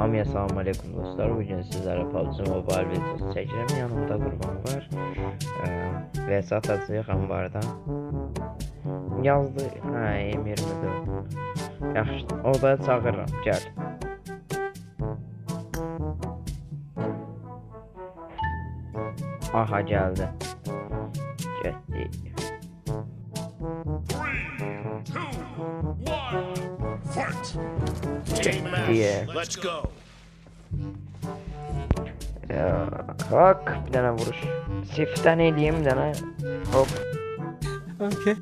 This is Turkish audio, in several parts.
Amiye selamun aleyküm dostlar. Bugün sizlere PUBG Mobile videosu çekeceğim. Yanımda kurban var. Ee, ve satacağıq ambarda. Yazdı. Ha, M24. Yaxşı. O da çağırıram. Gəl. Aha geldi. Getdi. Fight! Diye. Let's go. Ya, bak bir tane vuruş. Siften eleyeyim bir tane. Hop. Okay.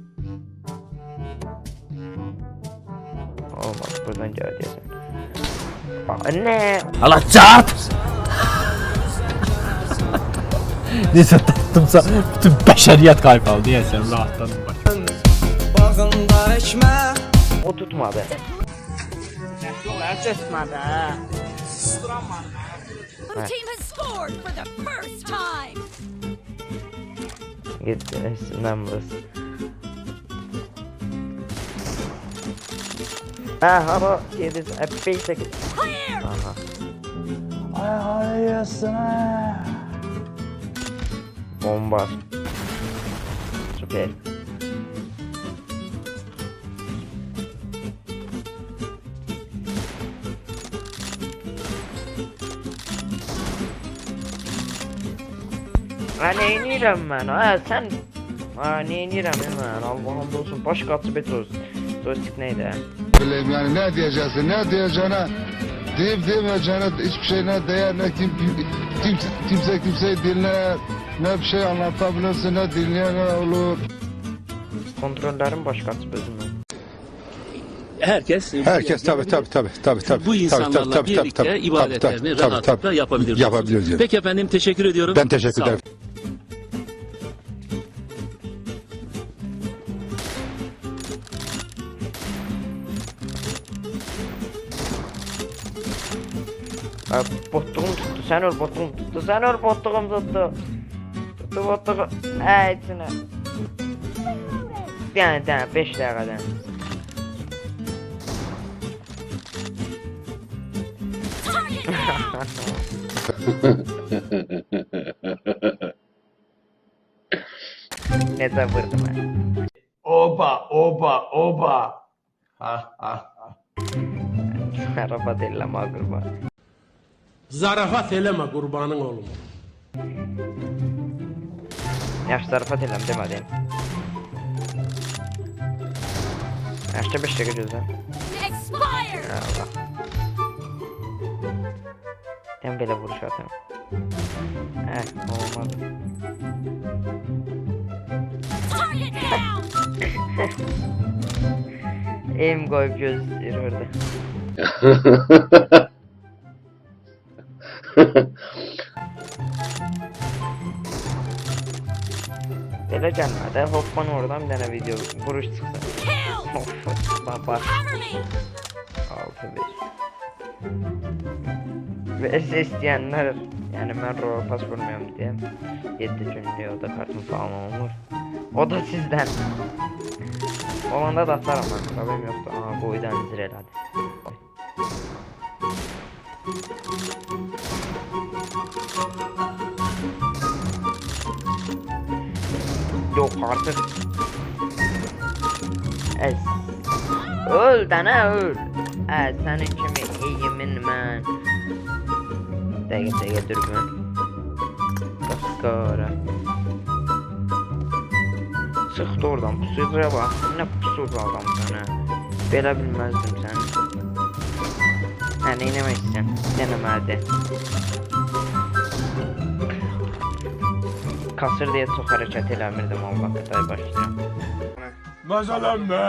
Olmaz buradan geldi ya. Anne. Allah çarp! Neyse tattımsa bütün beşeriyet kayboldu ya sen rahatladın bak. Bağında ekmek O tutmadı. Blue team has scored for the first time. Gitti üstünden burası. Ha hava 7 5 8 Clear. Aha. Bomba. Süper. Ha neynirəm mən? Ha sən Ha neynirəm mən? Allah'ım olsun. Baş qatı betroz. Joystick neydi? bileyim yani ne diyeceksin ne diyeceğine deyip demeyeceğine hiçbir şey ne değer ne kim, kimse, kimse kimseyi dinler ne bir şey anlatabilirsin ne dinleyen ne olur. Kontrollerin baş qatı bezimə. herkes Herkes tabi tabi tabi tabi tabi. bu insanlarla birlikte ibadetlerini rahatlıkla yapabilir. Yapabilir. Peki efendim teşekkür ediyorum. Ben teşekkür ederim. Sen öl botluğum tuttu. Sen öl botluğum tuttu. Tuttu botluğum. Ha içine. Bir tane tane 5 dakikadan. Ne vurdum ha. Oba oba oba. Ha ha ha. Araba değil ama kurban. Zarafat eleme kurbanın oğlum. Yaxşı zarafat eləm demədin. Yaxşı 5 dəqiqə gözlə. Allah. Sən belə vuruş atım. Hə, olmadı. Target down. Elim qoyub Belə gəlmədi. Hoppan oradan bir dənə video vuruş. Of, baba. Cover me. 6 5. Ve istəyənlər, yəni mən rol pas vurmuyorum deyə 7 günlük o da kartım falan olmur. O da sizdən. Olanda da atarım mən, problem yoxdur. Aha, boydan zir elədi. Yok artık. Ez. Öl dənə öl. Ə, sənin kimi eyimin mən. Dəqiqə, dəqiqə dürbün. Qaskara. Çıxdı oradan pusuya bax. Nə pusu adam sənə. Belə bilməzdim səni. Hə, nə eləmək istəyirsən? Denəmədi. Kasır deyə çox hərəkət eləmirdim Allah qıtay başlayıram. Mazalan be.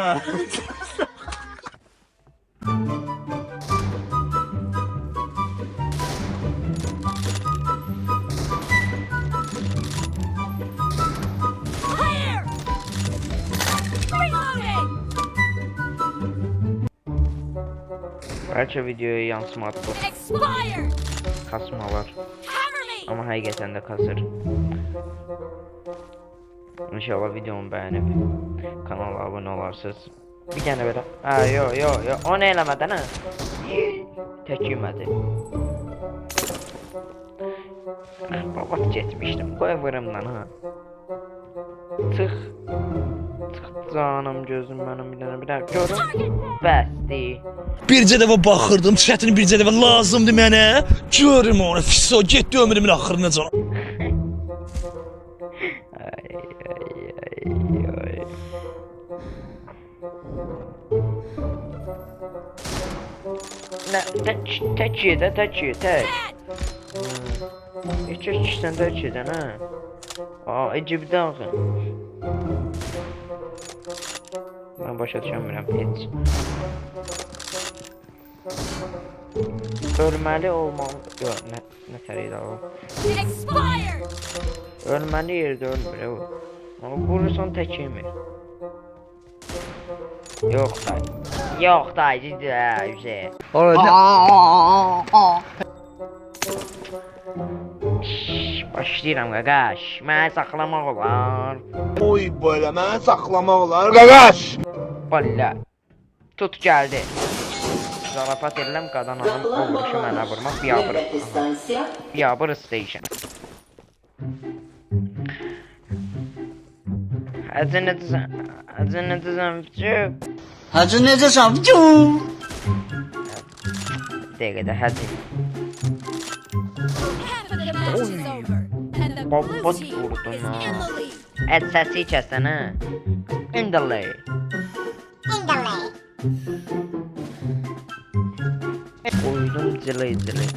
Bəlkə videoya yansımadı bu Expired. kasmalar. Ama həqiqətən də kasır. İnşallah videomu bəyənib kanala abunə olarsınız. Bir tane belə. Ha yo yo yo. O nə eləmədən ha? Tək yemədi. Baba getmişdim. Qoy vırımdan ha. Çıx. Canım gözüm mənim bir dənə bir dənə görüm. Bəsdir. Bircə dəfə baxırdım, çətin bircə dəfə lazımdı mənə. Görüm onu, fiso getdi ömrümün axırına can. Ay ay ay ay. Ne tek tek yedi tek yedi tek. Hmm. Hiç içten tek yedi ha. Aa ecibden axı. Başa düşemiyorum hiç. Ölməli olmalı. Yox, nə nə tərədə o. Ölməli yerdə ölmür o. Ama vurursan tək yemir. Yox da. Yox da ciddi ha Hüseyin. Başlayıram qaqaş. Məni saxlamaq olar. Oy belə mənə saxlamaq olar. Qaqaş. Valla. Tut gəldi. Zarafat edirəm qadan alım o vuruşu mənə vurmaq biyabır. Biyabır station. Hacı düzən? Hacı düzən? Hacı necəsən? Dəqiqədə hacı. Half of the match is over. And the in the kəsən ha. İndalay. Koydum cılay cılay.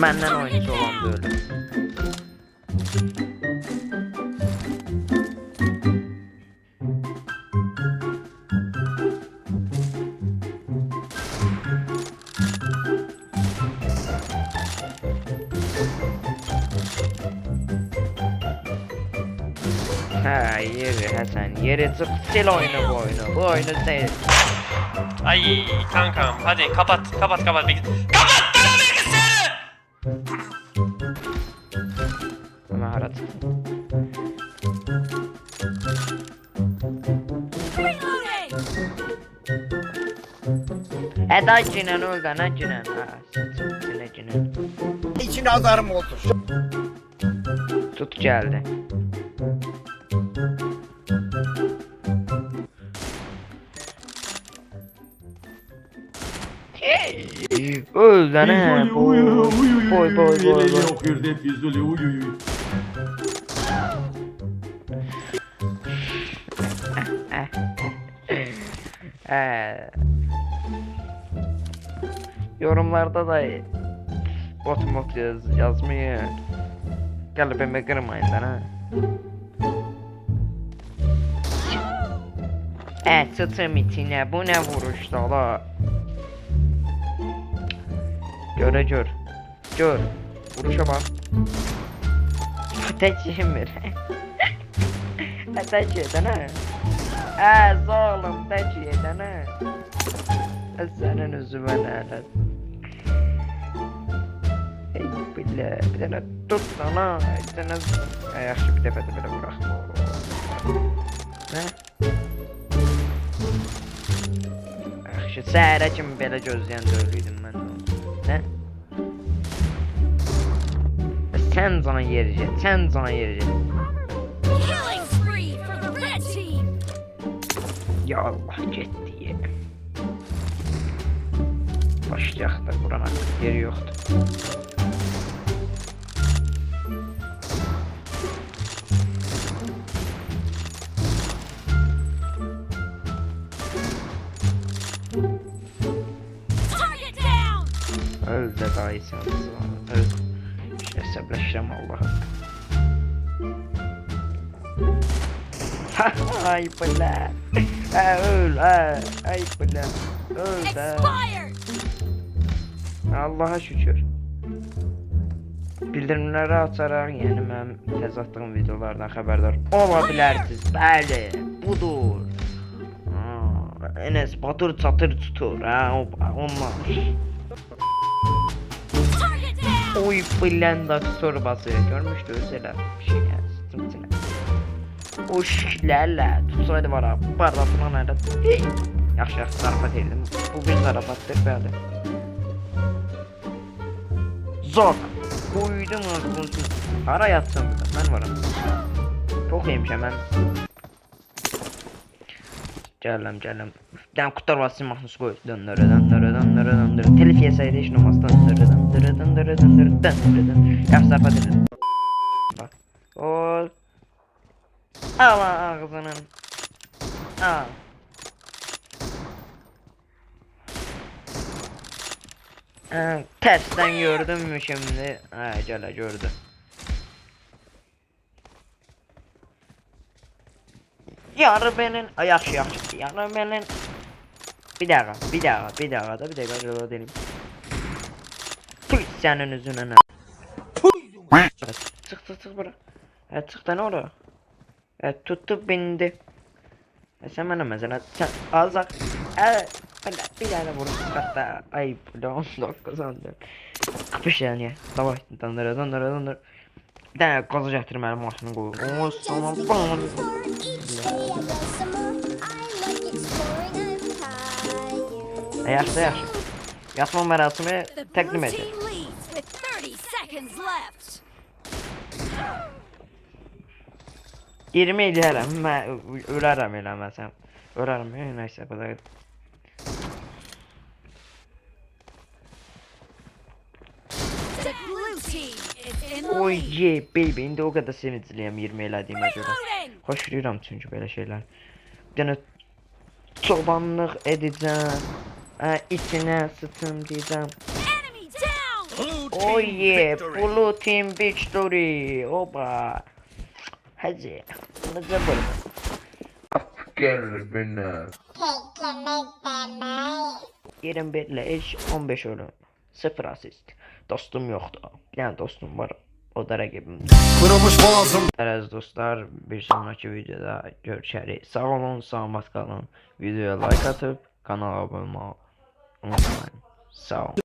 Məndən oyuncu olan böyle. Hasan yeri çık sil oyunu bu oyunu bu oyunu sil. Ay kankam hadi kapat kapat kapat bilgis. Maharat. Reloading! Eda cinen öldü ana cinen. Ha cinen cinen. İçin azarım olsun. Tut geldi. Öldü ana. Boy boy boy yorumlarda da bot mod yaz, yazmayı kalbime kırmayın lan ha. E çıtım içine bu ne vuruş la. Göre gör. Gör. Vuruşa bak. Tek yemir. Tek yeden ha. Ha oğlum tek yeden ha. Senin üzüme lanet. Ey bile bir tane tut sana. Bir tane Ay, yaxşı bir də belə buraxma. Nə? Yaxşı səhərə kimi belə gözləyən dövlüydüm Killing spree for the red team! Ya Allah getdi. Başlayaq da Qurana yeri down! Öl də dayı sən Öl. Əsəbləşirəm Allahım. Ay bıla. Ha öl ha. Ay bıla. Öl. Expired! Allaha şükür. Bildirimləri açaraq yəni mənim təzə atdığım videolardan xəbərdar ola bilərsiniz. Bəli, budur. Enes batır çatır tutur. Ha, o, onlar. Target down! Oy blenda torbası görmüştü özel bir şey yani. Sıkıntı ne? Uşklərlə tutsaydı var ha. Bardasına nerede? Yaxşı yaxşı zarafat edirdim. Bu bir zarafatdır bəli. Zok. Koydum onu. Hara yatsın burada. Ben varım. Çok iyiymişim ben. Gələm. Bir dənə qutlar vasitəsini mahnısı qoy. Döndürə, döndürə, döndürə, döndürə. Telif yesəydi heç olmaz. Döndürə, döndürə, döndürə, döndürə, döndürə. Yaxşı zarafat edirdim. Bak. Ol. Al ağzının. Al. Tersten gördün mü şimdi? Ha gele gördü. Yarı benim Ay, yaxşı yaxşı yarı benim Bir dakika bir dakika bir dakika da bir dakika yola dedim Tüy senin yüzüne ne Çık çık çık bura Evet çık da ne ora Evet tuttu bindi. E sen bana mesela sen azak Evet bir daha bir da vurur hatta ay da 19 14 Kapış yani. Davay döndür döndür döndür Bir tane gazı gətirməli maşını qoyur O team leads with 30 seconds left. 20 eləyərəm mən ölərəm eləməsəm Ölərəm e, nəysə bu da Oy lead. ye baby indi o qədər sevincliyəm 20 elədiyimə görə. Xoşlayıram çünki belə şeylər. Bir dənə çobanlıq edəcəm. Deyəcəm. Enemy down. Oh yeah, blue team victory. Oba. Hadi. Necə böyle? Gel beni. 21 ilə eş 15 ölüm. 0 asist. Dostum yoxdur. Bir dənə dostum var. O da rəqibimdir. Kırılmış boğazım Əziz dostlar, bir sonraki videoda görüşərik. Sağ olun, salamat qalın. Videoya like atıb kanala abunə olmayı unutmayın. Sağ olun.